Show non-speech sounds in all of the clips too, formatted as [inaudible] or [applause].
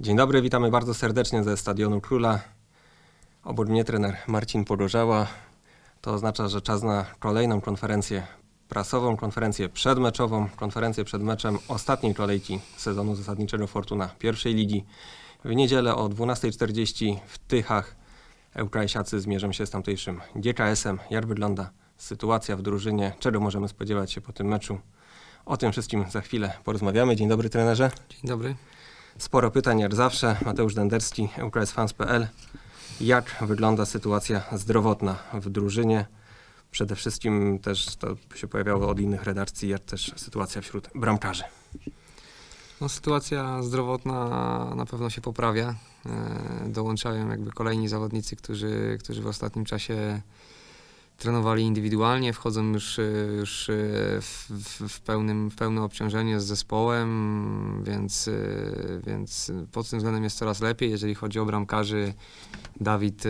Dzień dobry, witamy bardzo serdecznie ze Stadionu Króla. Obok mnie trener Marcin Podłożała. To oznacza, że czas na kolejną konferencję prasową, konferencję przedmeczową, konferencję przed meczem ostatniej kolejki sezonu zasadniczego Fortuna pierwszej ligi. W niedzielę o 12.40 w Tychach Ełkrajsiacy zmierzą się z tamtejszym GKS-em. Jak wygląda sytuacja w drużynie? Czego możemy spodziewać się po tym meczu? O tym wszystkim za chwilę porozmawiamy. Dzień dobry trenerze. Dzień dobry. Sporo pytań jak zawsze. Mateusz Denderski, UKSFans.pl. Jak wygląda sytuacja zdrowotna w drużynie? Przede wszystkim też to się pojawiało od innych redakcji, jak też sytuacja wśród bramkarzy. No, sytuacja zdrowotna na pewno się poprawia. E, dołączają jakby kolejni zawodnicy, którzy, którzy w ostatnim czasie trenowali indywidualnie, wchodzą już, e, już e, w, w, w, pełnym, w pełnym obciążeniu z zespołem, więc, e, więc pod tym względem jest coraz lepiej. Jeżeli chodzi o bramkarzy, Dawid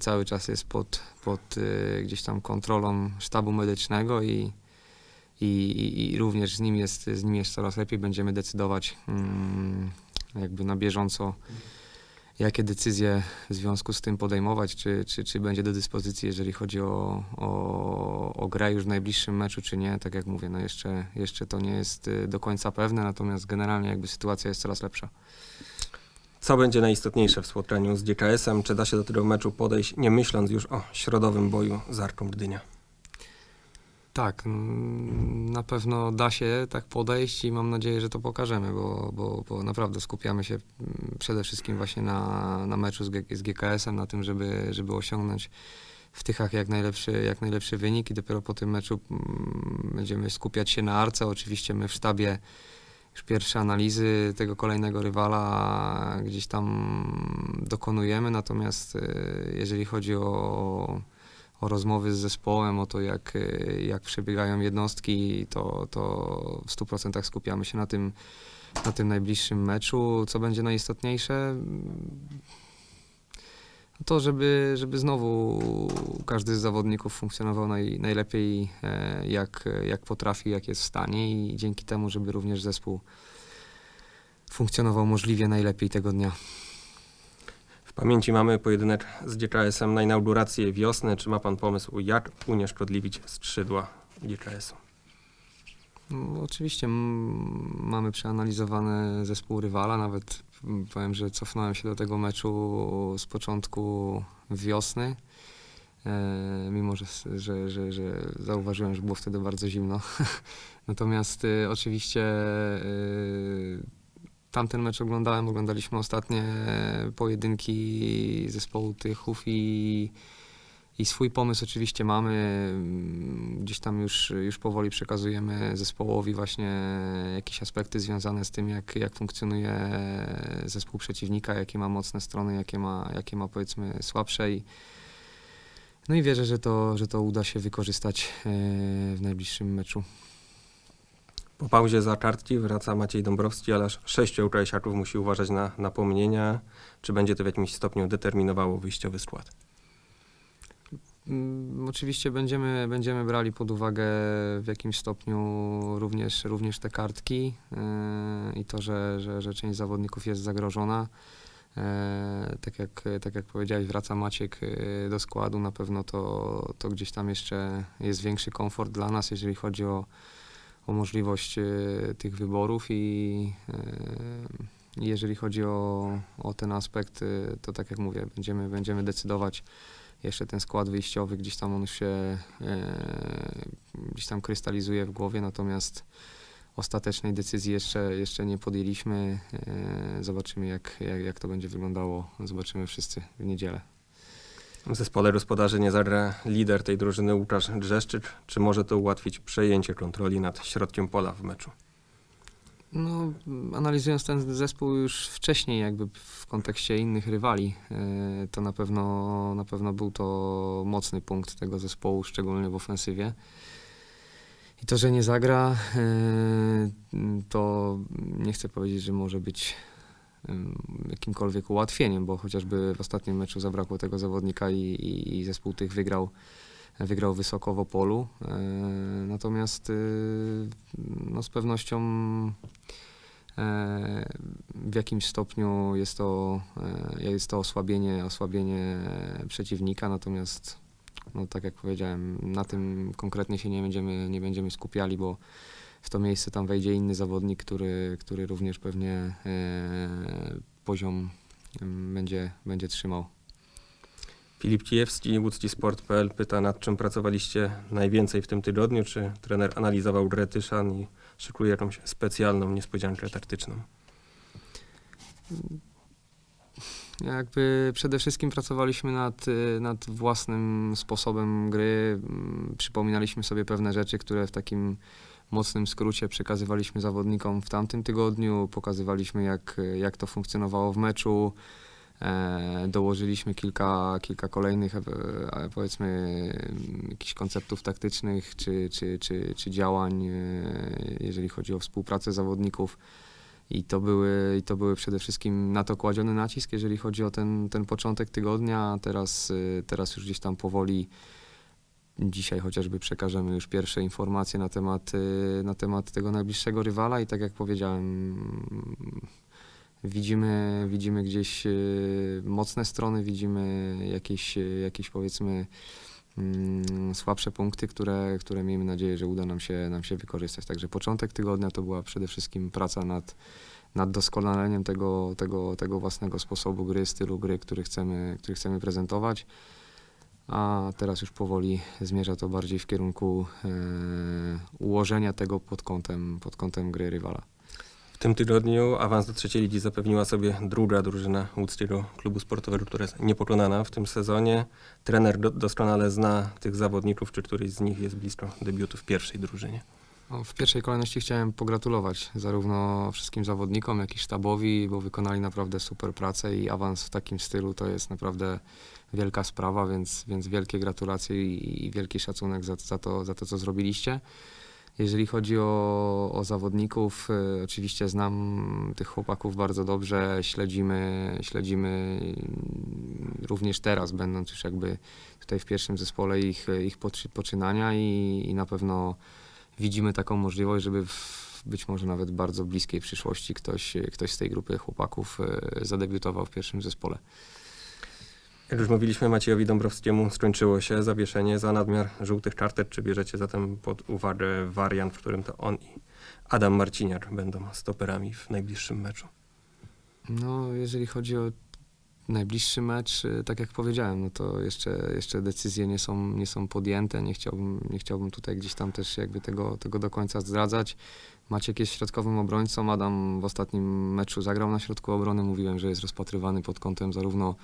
cały czas jest pod, pod gdzieś tam kontrolą sztabu medycznego i, i, i, i również z nim, jest, z nim jest coraz lepiej. Będziemy decydować mm, jakby na bieżąco, jakie decyzje w związku z tym podejmować, czy, czy, czy będzie do dyspozycji, jeżeli chodzi o, o, o grę już w najbliższym meczu, czy nie. Tak jak mówię, no jeszcze, jeszcze to nie jest y, do końca pewne, natomiast generalnie jakby sytuacja jest coraz lepsza. Co będzie najistotniejsze w spotkaniu z GKS-em? Czy da się do tego meczu podejść, nie myśląc już o środowym boju z Arką Gdynia? Tak, na pewno da się tak podejść i mam nadzieję, że to pokażemy, bo, bo, bo naprawdę skupiamy się mm, przede wszystkim właśnie na, na meczu z, G, z GKS-em, na tym, żeby, żeby osiągnąć w Tychach jak najlepszy, jak najlepszy wynik i dopiero po tym meczu mm, będziemy skupiać się na Arce. Oczywiście my w sztabie już pierwsze analizy tego kolejnego rywala gdzieś tam dokonujemy, natomiast y, jeżeli chodzi o o rozmowy z zespołem, o to jak, y, jak przebiegają jednostki, to, to w 100% skupiamy się na tym, na tym najbliższym meczu. Co będzie najistotniejsze? To, żeby, żeby znowu każdy z zawodników funkcjonował naj, najlepiej e, jak, jak potrafi, jak jest w stanie i dzięki temu, żeby również zespół funkcjonował możliwie najlepiej tego dnia. W pamięci mamy pojedynek z GKS-em na inaugurację wiosny. Czy ma Pan pomysł, jak unieszkodliwić skrzydła GKS-u? No, oczywiście mamy przeanalizowany zespół rywala, nawet powiem, że cofnąłem się do tego meczu z początku wiosny, e, mimo że, że, że, że zauważyłem, że było wtedy bardzo zimno. [laughs] Natomiast e, oczywiście e, tamten mecz oglądałem, oglądaliśmy ostatnie pojedynki zespołu Tychów i i swój pomysł oczywiście mamy. Gdzieś tam już, już powoli przekazujemy zespołowi właśnie jakieś aspekty związane z tym, jak, jak funkcjonuje zespół przeciwnika, jakie ma mocne strony, jakie ma, jakie ma powiedzmy słabsze. I, no i wierzę, że to, że to uda się wykorzystać e, w najbliższym meczu. Po pauzie za kartki wraca Maciej Dąbrowski, ale aż sześciu ukrajsiaków musi uważać na napomnienia. Czy będzie to w jakimś stopniu determinowało wyjściowy skład? Mm, Oczywiście będziemy, będziemy brali pod uwagę w jakimś stopniu również, również te kartki yy, i to, że, że, że część zawodników jest zagrożona. E, tak, jak, tak jak powiedziałeś, wraca Maciek e, do składu. Na pewno to, to gdzieś tam jeszcze jest większy komfort dla nas, jeżeli chodzi o, o możliwość e, tych wyborów i e, jeżeli chodzi o, o ten aspekt, e, to tak jak mówię, będziemy, będziemy decydować jeszcze ten skład wyjściowy, gdzieś tam on się gdzieś tam krystalizuje w głowie, natomiast ostatecznej decyzji jeszcze, jeszcze nie podjęliśmy. Zobaczymy jak, jak, jak to będzie wyglądało, zobaczymy wszyscy w niedzielę. W zespole gospodarzy nie zagra lider tej drużyny Łukasz Grzeszczyk. Czy może to ułatwić przejęcie kontroli nad środkiem pola w meczu? No, analizując ten zespół już wcześniej, jakby w kontekście innych rywali, e, to na pewno, na pewno był to mocny punkt tego zespołu, szczególnie w ofensywie. I to, że nie zagra, e, to nie chcę powiedzieć, że może być jakimkolwiek ułatwieniem, bo chociażby w ostatnim meczu zabrakło tego zawodnika i, i, i zespół tych wygrał, wygrał wysoko w Opolu. E, Natomiast e, no, z pewnością E, W jakimś stopniu jest to, e, jest to osłabienie, osłabienie przeciwnika, natomiast no, tak jak powiedziałem, na tym konkretnie się nie będziemy, nie będziemy skupiali, bo w to miejsce tam wejdzie inny zawodnik, który, który również pewnie e, poziom em, będzie, będzie trzymał. Filip Kijewski, łódzkisport.pl pyta, nad czym pracowaliście najwięcej w tym tygodniu? Czy trener analizował grę Tyszan i szykuje jakąś specjalną niespodziankę taktyczną? Jakby przede wszystkim pracowaliśmy nad, y, nad własnym sposobem gry. Mm, Przypominaliśmy sobie pewne rzeczy, które w takim mocnym skrócie przekazywaliśmy zawodnikom w tamtym tygodniu. Pokazywaliśmy, jak, jak to funkcjonowało w meczu. E, dołożyliśmy kilka, kilka kolejnych, e, e, powiedzmy, jakichś konceptów taktycznych czy, czy, czy, czy działań, e, jeżeli chodzi o współpracę zawodników. I to, były, I to były przede wszystkim na to kładziony nacisk, jeżeli chodzi o ten, ten początek tygodnia. Teraz, y, teraz już gdzieś tam powoli, dzisiaj chociażby przekażemy już pierwsze informacje na temat, y, na temat tego najbliższego rywala i tak jak powiedziałem, widzimy, widzimy gdzieś y, mocne strony, widzimy jakieś, y, jakieś powiedzmy mm, słabsze punkty, które, które miejmy nadzieję, że uda nam się, nam się wykorzystać. Także początek tygodnia to była przede wszystkim praca nad, nad doskonaleniem tego, tego, tego własnego sposobu gry, stylu gry, który chcemy, który chcemy prezentować. A teraz już powoli zmierza to bardziej w kierunku e, ułożenia tego pod kątem, pod kątem gry rywala. W tym tygodniu awans do trzeciej ligi zapewniła sobie druga drużyna łódzkiego klubu sportowego, która jest niepokonana w tym sezonie. Trener do, doskonale zna tych zawodników, czy któryś z nich jest blisko debiutu w pierwszej drużynie. No, w pierwszej kolejności chciałem pogratulować zarówno wszystkim zawodnikom, jak i sztabowi, bo wykonali naprawdę super pracę i awans w takim stylu to jest naprawdę wielka sprawa, więc, więc wielkie gratulacje i, i wielki szacunek za, za, to, za to, co zrobiliście. Jeżeli chodzi o, o zawodników, y, oczywiście znam tych chłopaków bardzo dobrze, śledzimy, śledzimy również teraz, będąc już jakby tutaj w pierwszym zespole ich, ich poczy- poczynania i, i na pewno widzimy taką możliwość, żeby w być może nawet bardzo bliskiej przyszłości ktoś, ktoś z tej grupy chłopaków e, zadebiutował w pierwszym zespole. Jak już mówiliśmy, Maciejowi Dąbrowskiemu skończyło się zawieszenie za nadmiar żółtych kartek. Czy bierzecie zatem pod uwagę wariant, w którym to on i Adam Marciniak będą stoperami w najbliższym meczu? No, jeżeli chodzi o najbliższy mecz, e, tak jak powiedziałem, no to jeszcze, jeszcze decyzje nie są, nie są podjęte. Nie chciałbym, nie chciałbym tutaj gdzieś tam też jakby tego, tego do końca zdradzać. Maciek jest środkowym obrońcą. Adam w ostatnim meczu zagrał na środku obrony. Mówiłem, że jest rozpatrywany pod kątem zarówno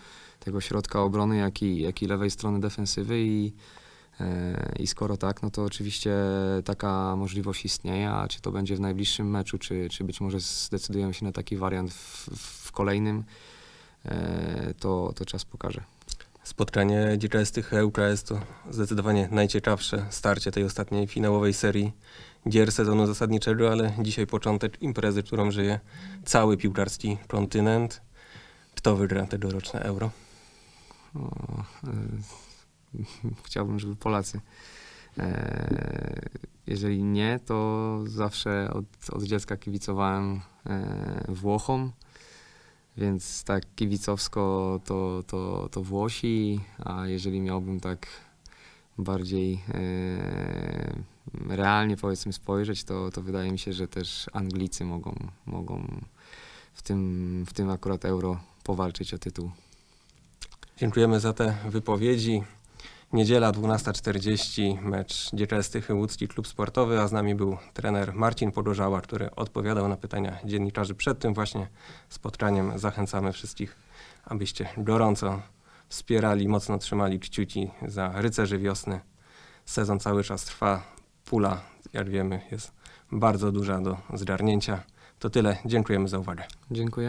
tego środka obrony, jak i, jak i lewej strony defensywy i, e, i skoro tak, no to oczywiście taka możliwość istnieje, a czy to będzie w najbliższym meczu, czy, czy być może zdecydujemy się na taki wariant w, w kolejnym, to, to czas pokaże. Spotkanie Tychy ŁKS to zdecydowanie najciekawsze starcie tej ostatniej finałowej serii gier sezonu zasadniczego, ale dzisiaj początek imprezy, którą żyje cały piłkarski kontynent. Kto wygra tegoroczne Euro? O, e, [laughs] chciałbym, żeby Polacy. E, jeżeli nie, to zawsze od, od dziecka kibicowałem e, Włochom, więc tak kibicowsko to, to, to Włosi, a jeżeli miałbym tak bardziej e, realnie powiedzmy spojrzeć, to, to wydaje mi się, że też Anglicy mogą, mogą w, tym, w tym akurat euro powalczyć o tytuł. Dziękujemy za te wypowiedzi. Niedziela 12.40, mecz Tychy Łódzki Klub Sportowy, a z nami był trener Marcin Pogorzała, który odpowiadał na pytania dziennikarzy przed tym właśnie spotkaniem. Zachęcamy wszystkich, abyście gorąco wspierali, mocno trzymali kciuki za rycerzy wiosny. Sezon cały czas trwa, pula, jak wiemy, jest bardzo duża do zgarnięcia. To tyle, dziękujemy za uwagę. Dziękuję.